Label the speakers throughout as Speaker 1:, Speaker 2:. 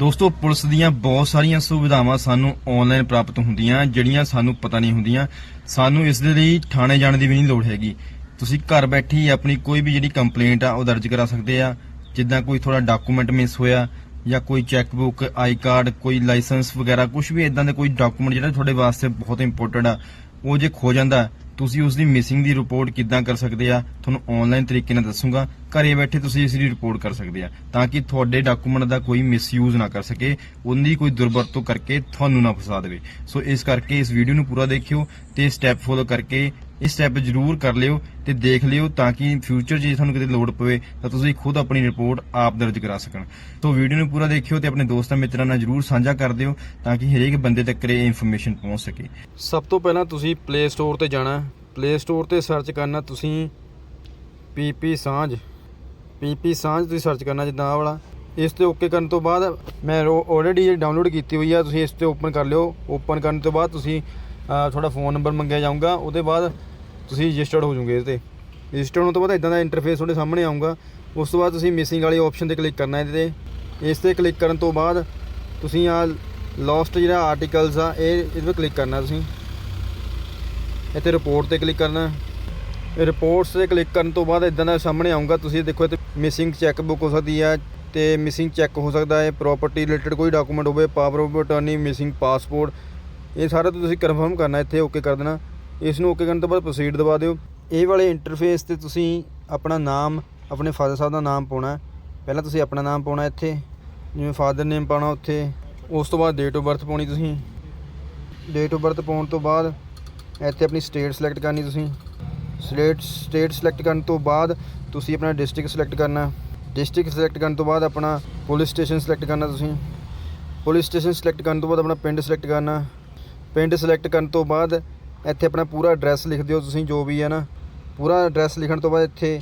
Speaker 1: ਦੋਸਤੋ, ਪੁਲਿਸ ਦੀਆਂ ਬਹੁਤ ਸਾਰੀਆਂ ਸੁਵਿਧਾਵਾਂ ਸਾਨੂੰ ਆਨਲਾਈਨ ਪ੍ਰਾਪਤ ਹੁੰਦੀਆਂ, ਜਿਹੜੀਆਂ ਸਾਨੂੰ ਪਤਾ ਨਹੀਂ ਹੁੰਦੀਆਂ। ਸਾਨੂੰ ਇਸ ਦੇ ਲਈ ਥਾਣੇ ਜਾਣ ਦੀ ਵੀ ਨਹੀਂ ਲੋੜ ਹੈਗੀ। ਤੁਸੀਂ ਘਰ ਬੈਠੇ ਹੀ ਆਪਣੀ ਕੋਈ ਵੀ ਜਿਹੜੀ ਕੰਪਲੇਂਟ ਆ, ਉਹ ਦਰਜ ਕਰਾ ਸਕਦੇ ਆ। ਜਿੱਦਾਂ ਕੋਈ ਥੋੜਾ ਡਾਕੂਮੈਂਟ ਮਿਸ ਹੋਇਆ, ਜਾਂ ਕੋਈ ਚੈੱਕ ਬੁੱਕ ਆਈ ਕਾਰਡ ਕੋਈ ਲਾਇਸੈਂਸ ਵਗੈਰਾ ਕੁਝ ਵੀ ਇਦਾਂ ਦੇ ਕੋਈ ਡਾਕੂਮੈਂਟ ਜਿਹੜਾ ਤੁਹਾਡੇ ਵਾਸਤੇ ਬਹੁਤ ਇੰਪੋਰਟੈਂਟ ਆ, ਉਹ ਜੇ ਖੋ ਜਾਂਦਾ ਤੁਸੀਂ ਉਸ ਦੀ ਮਿਸਿੰਗ ਦੀ ਰਿਪੋਰਟ ਕਿੱਦਾਂ ਕਰ ਸਕਦੇ ਆ? ਤੁਹਾਨੂੰ ਆਨਲਾਈਨ ਤਰੀਕੇ ਨਾਲ ਦੱਸੂਗਾ। ਘਰੇ ਬੈਠੇ ਤੁਸੀਂ ਇਸ ਦੀ ਰਿਪੋਰਟ ਕਰ ਸਕਦੇ ਆ, ਤਾਂ ਕਿ ਤੁਹਾਡੇ ਡਾਕੂਮੈਂਟ ਦਾ ਕੋਈ ਮਿਸਯੂਜ਼ ਨਾ ਕਰ ਸਕੇ, ਉਹਦੀ ਕੋਈ ਦੁਰਵਰਤੋਂ ਕਰਕੇ ਤੁਹਾਨੂੰ ਨਾ ਫਸਾ ਦੇਵੇ। ਸੋ ਇਸ ਕਰਕੇ ਇਸ ਵੀਡੀਓ ਨੂੰ ਪੂਰਾ ਦੇਖਿਓ ਤੇ ਸਟੈਪ ਫੋਲੋ ਕਰਕੇ ਇਹ ਸਟੈਪ ਜ਼ਰੂਰ ਕਰ ਲਿਓ ਤੇ ਦੇਖ ਲਿਓ ਤਾਂ ਕਿ ਫਿਊਚਰ 'ਚ ਜੇ ਤੁਹਾਨੂੰ ਕਿਤੇ ਲੋੜ ਪਵੇ ਤਾਂ ਤੁਸੀਂ ਖੁਦ ਆਪਣੀ ਰਿਪੋਰਟ ਆਪ ਦਰਜ ਕਰਾ ਸਕਣ। ਸੋ ਵੀਡੀਓ ਨੂੰ ਪੂਰਾ ਦੇਖਿਓ ਤੇ ਆਪਣੇ ਦੋਸਤਾਂ ਮਿੱਤਰਾਂ ਨਾਲ ਜ਼ਰੂਰ ਸਾਂਝਾ ਕਰ ਦਿਓ ਤਾਂ ਕਿ ਹਰੇਕ ਬੰਦੇ ਤੱਕ ਇਹ ਇਨਫੋਰਮੇਸ਼ਨ ਪਹੁੰਚ ਸਕੇ। ਸਭ ਤੋਂ ਪਹਿਲਾਂ ਤੁਸੀਂ ਪਲੇ ਸਟੋਰ ਤੇ ਜਾਣਾ। ਪਲੇ ਸਟੋਰ ਤੇ ਸਰਚ ਕਰਨਾ ਤੁਸੀਂ ਪੀਪੀ ਸਾਂਝ ਪੀਪੀ ਸਾਂਝ ਤੁਸੀਂ ਸਰਚ ਕਰਨਾ ਜਿੱਦਾਂ ਆਹ ਵਾਲਾ। ਇਸ ਤੇ ਓਕੇ ਕਰਨ ਤੋਂ ਬਾਅਦ ਮੈਂ ਆਲਰੇਡੀ ਇਹ ਡਾਊਨਲੋਡ ਕੀਤੀ ਹੋਈ ਆ, ਤੁਸੀਂ ਇਸ ਤੇ ਓਪਨ ਕਰ ਲਿਓ। ਓਪਨ ਕਰਨ ਤੋਂ ਬਾਅਦ ਤੁਸੀਂ ਤੁਹਾਡਾ ਫੋਨ ਨੰਬਰ ਮੰਗਿਆ ਜਾਊਗਾ। ਉਹਦੇ ਬਾਅਦ ਤੁਸੀਂ ਰਜਿਸਟਰਡ ਹੋ ਜਾਓਗੇ ਇਸ ਤੇ। ਰਜਿਸਟਰ ਹੋਣ ਤੋਂ ਬਾਅਦ ਇਦਾਂ ਦਾ ਇੰਟਰਫੇਸ ਤੁਹਾਡੇ ਸਾਹਮਣੇ ਆਊਗਾ। ਉਸ ਤੋਂ ਬਾਅਦ ਤੁਸੀਂ ਮਿਸਿੰਗ ਵਾਲੇ ਆਪਸ਼ਨ ਤੇ ਕਲਿੱਕ ਕਰਨਾ ਇਹਦੇ ਤੇ। ਇਸ ਤੇ ਕਲਿੱਕ ਕਰਨ ਤੋਂ ਬਾਅਦ ਤੁਸੀਂ ਆ ਲਾਸਟ ਜਿਹੜਾ ਆਰਟੀਕਲਸ ਆ, ਇਹ ਇਹਦੇ ਤੇ ਕਲਿੱਕ ਕਰਨਾ ਤੁਸੀਂ। ਇੱਥੇ ਰਿਪੋਰਟ ਤੇ ਕਲਿੱਕ ਕਰਨਾ। ਰਿਪੋਰਟਸ ਤੇ ਕਲਿੱਕ ਕਰਨ ਤੋਂ ਬਾਅਦ ਇਦਾਂ ਦਾ ਸਾਹਮਣੇ ਆਊਗਾ। ਤੁਸੀਂ ਦੇਖੋ ਇੱਥੇ ਮਿਸਿੰਗ ਚੈੱਕ ਬੁੱਕ ਹੋ ਸਕਦੀ ਹੈ ਤੇ ਮਿਸਿੰਗ ਚੈੱਕ ਹੋ ਸਕਦਾ ਹੈ। ਪ੍ਰਾਪਰਟੀ ਰਿਲੇਟਡ ਕੋਈ ਡਾਕੂਮੈਂਟ ਹੋਵੇ power of attorney missing passport ਇਹ ਸਾਰਾ ਤੁਸੀਂ ਕਨਫਰਮ ਕਰਨਾ, ਇੱਥੇ ਓਕੇ ਕਰ ਦੇਣਾ। ਇਸ ਨੂੰ ਓਕੇ ਕਰਨ ਤੋਂ ਬਾਅਦ ਪ੍ਰੋਸੀਡ ਦਬਾ ਦਿਓ। ਇਹ ਵਾਲੇ ਇੰਟਰਫੇਸ ਤੇ ਤੁਸੀਂ ਆਪਣਾ ਨਾਮ, ਆਪਣੇ ਫਾਦਰ ਸਾਹਿਬ ਦਾ ਨਾਮ ਪਾਉਣਾ ਪਹਿਲਾਂ ਤੁਸੀਂ ਆਪਣਾ ਨਾਮ ਪਾਉਣਾ ਇੱਥੇ, ਜਿਵੇਂ ਫਾਦਰ ਨੇਮ ਪਾਉਣਾ ਉੱਥੇ। ਉਸ ਤੋਂ ਬਾਅਦ ਡੇਟ ਆਫ ਬਰਥ ਪਾਉਣੀ ਤੁਸੀਂ। ਡੇਟ ਆਫ ਬਰਥ ਪਾਉਣ ਤੋਂ ਬਾਅਦ ਇੱਥੇ ਆਪਣੀ ਸਟੇਟ ਸਿਲੈਕਟ ਕਰਨੀ ਤੁਸੀਂ। ਸਟੇਟ ਸਟੇਟ ਸਿਲੈਕਟ ਕਰਨ ਤੋਂ ਬਾਅਦ ਤੁਸੀਂ ਆਪਣਾ ਡਿਸਟ੍ਰਿਕਟ ਸਿਲੈਕਟ ਕਰਨਾ ਡਿਸਟ੍ਰਿਕਟ ਸਿਲੈਕਟ ਕਰਨ ਤੋਂ ਬਾਅਦ ਆਪਣਾ ਪੁਲਿਸ ਸਟੇਸ਼ਨ ਸਿਲੈਕਟ ਕਰਨਾ ਤੁਸੀਂ। ਪੁਲਿਸ ਸਟੇਸ਼ਨ ਸਿਲੈਕਟ ਕਰਨ ਤੋਂ ਬਾਅਦ ਆਪਣਾ ਪਿੰਡ ਸਿਲੈਕਟ ਕਰਨਾ ਪਿੰਡ ਸਿਲੈਕਟ ਕਰਨ ਤੋਂ ਬਾਅਦ ਇੱਥੇ ਆਪਣਾ ਪੂਰਾ ਐਡਰੈਸ ਲਿਖ ਦਿਓ ਤੁਸੀਂ, ਜੋ ਵੀ ਹੈ ਨਾ। ਪੂਰਾ ਐਡਰੈਸ ਲਿਖਣ ਤੋਂ ਬਾਅਦ ਇੱਥੇ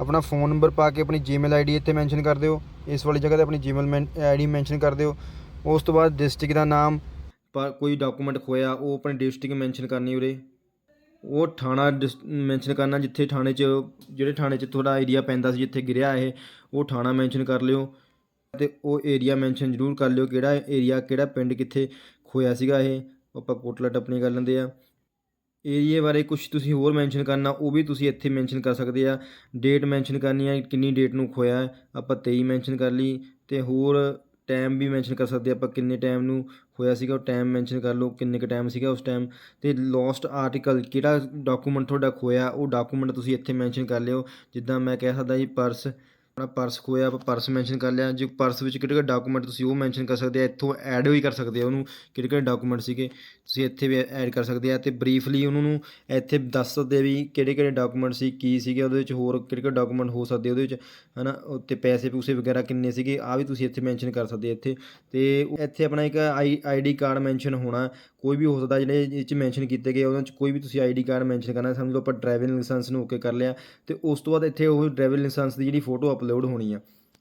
Speaker 1: ਆਪਣਾ ਫੋਨ ਨੰਬਰ ਪਾ ਕੇ ਆਪਣੀ ਜੀਮੇਲ ਆਈਡੀ ਇੱਥੇ ਮੈਂਸ਼ਨ ਕਰ ਦਿਓ। ਇਸ ਵਾਲੀ ਜਗ੍ਹਾ ਤੇ ਆਪਣੀ ਜੀਮੇਲ ਆਈਡੀ ਮੈਂਸ਼ਨ ਕਰ ਦਿਓ। ਉਸ ਤੋਂ ਬਾਅਦ ਡਿਸਟ੍ਰਿਕਟ ਦਾ ਨਾਮ, ਪਰ ਕੋਈ ਡਾਕੂਮੈਂਟ ਖੋਇਆ, ਉਹ ਆਪਣੀ ਡਿਸਟ੍ਰਿਕਟ ਮੈਂਸ਼ਨ ਕਰਨੀ ਉਰੇ। ਉਹ ਥਾਣਾ ਮੈਂਸ਼ਨ ਕਰਨਾ, ਜਿੱਥੇ ਥਾਣੇ 'ਚ, ਜਿਹੜੇ ਥਾਣੇ 'ਚ ਤੁਹਾਡਾ ਏਰੀਆ ਪੈਂਦਾ ਸੀ, ਜਿੱਥੇ ਗਿਰਿਆ ਇਹ, ਉਹ ਥਾਣਾ ਮੈਂਸ਼ਨ ਕਰ ਲਿਓ। ਤੇ ਉਹ ਏਰੀਆ ਮੈਂਸ਼ਨ ਜ਼ਰੂਰ ਕਰ ਲਿਓ, ਕਿਹੜਾ ਏਰੀਆ ਕਿਹੜਾ ਪਿੰਡ ਕਿੱਥੇ ਖੋਇਆ ਸੀਗਾ ਇਹ। ਆਪਾਂ ਕੋਟਲਾ ਟੱਪਣੀ ਕਰ ਲੈਂਦੇ ਆ। ਏਰੀਏ ਬਾਰੇ ਕੁਝ ਤੁਸੀਂ ਹੋਰ ਮੈਂਸ਼ਨ ਕਰਨਾ, ਉਹ ਵੀ ਤੁਸੀਂ ਇੱਥੇ ਮੈਂਸ਼ਨ ਕਰ ਸਕਦੇ ਆ। ਡੇਟ ਮੈਂਸ਼ਨ ਕਰਨੀ ਆ, ਕਿੰਨੀ ਡੇਟ ਨੂੰ ਖੋਇਆ ਆਪਾਂ 23 ਮੈਂਸ਼ਨ ਕਰ ਲਈ ਅਤੇ ਹੋਰ ਟਾਈਮ ਵੀ ਮੈਂਸ਼ਨ ਕਰ ਸਕਦੇ ਆਪਾਂ ਕਿੰਨੇ ਟਾਈਮ ਨੂੰ ਹੋਇਆ ਸੀਗਾ, ਉਹ ਟਾਈਮ ਮੈਂਸ਼ਨ ਕਰ ਲਓ, ਕਿੰਨੇ ਕ ਟਾਈਮ ਸੀਗਾ ਉਸ ਟਾਈਮ ਤੇ ਲੋਸਟ ਆਰਟੀਕਲ ਕਿਹੜਾ ਡਾਕੂਮੈਂਟ ਤੁਹਾਡਾ ਖੋਇਆ, ਉਹ ਡਾਕੂਮੈਂਟ ਤੁਸੀਂ ਇੱਥੇ ਮੈਂਸ਼ਨ ਕਰ ਲਿਓ, ਜਿੱਦਾਂ ਮੈਂ ਕਹਿ ਸਕਦਾ ਜੀ ਪਰਸ ਆਪਣਾ ਪਰਸ ਖੋਇਆ ਆਪਾਂ ਪਰਸ ਮੈਂਸ਼ਨ ਕਰ ਲਿਆ। ਜੇ ਪਰਸ ਵਿੱਚ ਕਿਹੜੇ ਕਿਹੜੇ ਡਾਕੂਮੈਂਟ ਤੁਸੀਂ ਉਹ ਮੈਂਸ਼ਨ ਕਰ ਸਕਦੇ ਆ, ਇੱਥੋਂ ਐਡ ਵੀ ਕਰ ਸਕਦੇ ਆ ਉਹਨੂੰ, ਕਿਹੜੇ ਕਿਹੜੇ ਡਾਕੂਮੈਂਟ ਸੀਗੇ, ਤੁਸੀਂ ਇੱਥੇ ਵੀ ਐਡ ਕਰ ਸਕਦੇ ਆ। ਤੇ ਬਰੀਫਲੀ ਉਹਨਾਂ ਨੂੰ ਇੱਥੇ ਦੱਸ ਸਕਦੇ ਵੀ ਕਿਹੜੇ ਕਿਹੜੇ ਡਾਕੂਮੈਂਟ ਸੀ, ਕੀ ਸੀਗੇ, ਉਹਦੇ ਵਿੱਚ ਹੋਰ ਕਿਹੜੇ ਕਿਹੜੇ ਡਾਕੂਮੈਂਟ ਹੋ ਸਕਦੇ ਉਹਦੇ ਵਿੱਚ, ਹਨਾ ਉੱਤੇ ਪੈਸੇ ਪੂਸੇ ਵਗੈਰਾ ਕਿੰਨੇ ਸੀਗੇ ਆ ਵੀ ਤੁਸੀਂ ਇੱਥੇ ਮੈਂਸ਼ਨ ਕਰ ਸਕਦੇ ਆ ਇੱਥੇ। ਤੇ ਇੱਥੇ ਆਪਣਾ ਇੱਕ ਆਈ ਆਈਡੀ ਕਾਰਡ ਮੈਂਸ਼ਨ ਹੋਣਾ, ਕੋਈ ਵੀ ਹੋ ਸਕਦਾ ਜਿਹੜੇ ਇਹ 'ਚ ਮੈਂਸ਼ਨ ਕੀਤੇ ਗਏ ਉਹਨਾਂ 'ਚ ਕੋਈ ਵੀ ਤੁਸੀਂ ਆਈਡੀ ਕਾਰਡ ਮੈਂਸ਼ਨ ਕਰਨਾ, ਸਮਝ ਲਓ ਆਪਾਂ ਡਰਾਈਵਿੰਗ ਲਾਇਸੈਂਸ ਨੂੰ ਓਕੇ ਕਰ ਲਿਆ। ਤੇ ਉਸ ਤੋਂ ਬਾਅਦ ਇੱਥੇ ਉਹ ਡਰਾਈਵਿੰਗ ਲਾਇਸੈਂਸ ਦੀ ਜਿਹੜੀ ਫੋਟੋ ਅਪਲੋਡ ਹੋਣੀ ਆ।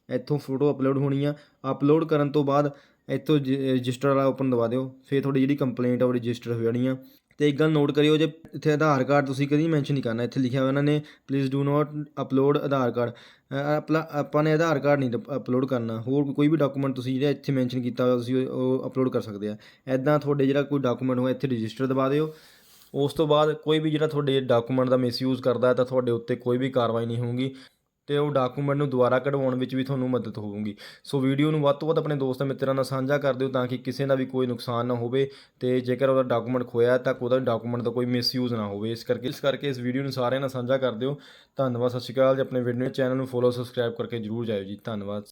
Speaker 1: ਇੱਥੋਂ ਫੋਟੋ ਅਪਲੋਡ ਹੋਣੀ ਆ। ਅਪਲੋਡ ਕਰਨ ਤੋਂ ਬਾਅਦ ਇੱਥੋਂ ਰਜਿਸਟਰ ਵਾਲਾ ਓਪਨ ਦਵਾ ਦਿਓ। ਫਿਰ ਤੁਹਾਡੀ ਜਿਹੜੀ ਕੰਪਲੇਂਟ ਆ ਉਹ ਰਜਿਸਟਰ ਹੋ ਜਾਣੀ ਆ। ਤੇ ਇੱਕ ਗੱਲ ਨੋਟ ਕਰਿਓ ਜੇ ਇੱਥੇ ਆਧਾਰ ਕਾਰਡ ਤੁਸੀਂ ਕਦੀ ਮੈਂਸ਼ਨ ਨਹੀਂ ਕਰਨਾ। ਇੱਥੇ ਲਿਖਿਆ ਹੋਇਆ ਉਹਨਾਂ ਨੇ please do not upload Aadhaar card. ਆਪਾਂ ਨੇ ਆਧਾਰ ਕਾਰਡ ਨਹੀਂ ਅਪਲੋਡ ਕਰਨਾ। ਹੋਰ ਕੋਈ ਵੀ ਡਾਕੂਮੈਂਟ ਤੁਸੀਂ ਜਿਹੜਾ ਇੱਥੇ ਮੈਂਸ਼ਨ ਕੀਤਾ ਹੋਇਆ ਤੁਸੀਂ ਉਹ- ਉਹ ਅਪਲੋਡ ਕਰ ਸਕਦੇ ਆ। ਐਦਾਂ ਤੁਹਾਡੇ ਜਿਹੜਾ ਕੋਈ ਡਾਕੂਮੈਂਟ ਹੋਇਆ ਇੱਥੇ ਰਜਿਸਟਰ ਦਬਾ ਦਿਓ। ਉਸ ਤੋਂ ਬਾਅਦ ਕੋਈ ਵੀ ਜਿਹੜਾ ਤੁਹਾਡੇ ਡਾਕੂਮੈਂਟ ਦਾ ਮਿਸਯੂਜ਼ ਕਰਦਾ ਹੈ ਤਾਂ ਤੁਹਾਡੇ ਉੱਤੇ ਕੋਈ ਵੀ ਕਾਰਵਾਈ ਨਹੀਂ ਹੋਊਗੀ। ਤੇ ਉਹ ਡਾਕੂਮੈਂਟ ਨੂੰ ਦੁਬਾਰਾ ਕਢਵਾਉਣ ਵਿੱਚ ਵੀ ਤੁਹਾਨੂੰ ਮਦਦ ਹੋਊਗੀ। ਸੋ ਵੀਡੀਓ ਨੂੰ ਵੱਧ ਤੋਂ ਵੱਧ ਆਪਣੇ ਦੋਸਤਾਂ ਮਿੱਤਰਾਂ ਨਾਲ ਸਾਂਝਾ ਕਰ ਦਿਓ ਤਾਂ ਕਿ ਕਿਸੇ ਦਾ ਵੀ ਕੋਈ ਨੁਕਸਾਨ ਨਾ ਹੋਵੇ ਤੇ ਜੇਕਰ ਉਹਦਾ ਡਾਕੂਮੈਂਟ ਖੋਇਆ ਤਾਂ ਉਹਦਾ ਡਾਕੂਮੈਂਟ ਦਾ ਕੋਈ ਮਿਸਯੂਜ਼ ਨਾ ਹੋਵੇ। ਇਸ ਕਰਕੇ ਇਸ ਕਰਕੇ ਇਸ ਵੀਡੀਓ ਨੂੰ ਸਾਰਿਆਂ ਨਾਲ ਸਾਂਝਾ ਕਰ ਦਿਓ। ਧੰਨਵਾਦ, ਸਤਿ ਸ਼੍ਰੀ ਅਕਾਲ ਜੀ। ਆਪਣੇ ਵੀਡੀਓ ਚੈਨਲ ਨੂੰ ਫੋਲੋ ਸਬਸਕ੍ਰਾਈਬ ਕਰਕੇ ਜਰੂਰ ਜਾਇਓ ਜੀ। ਧੰਨਵਾਦ।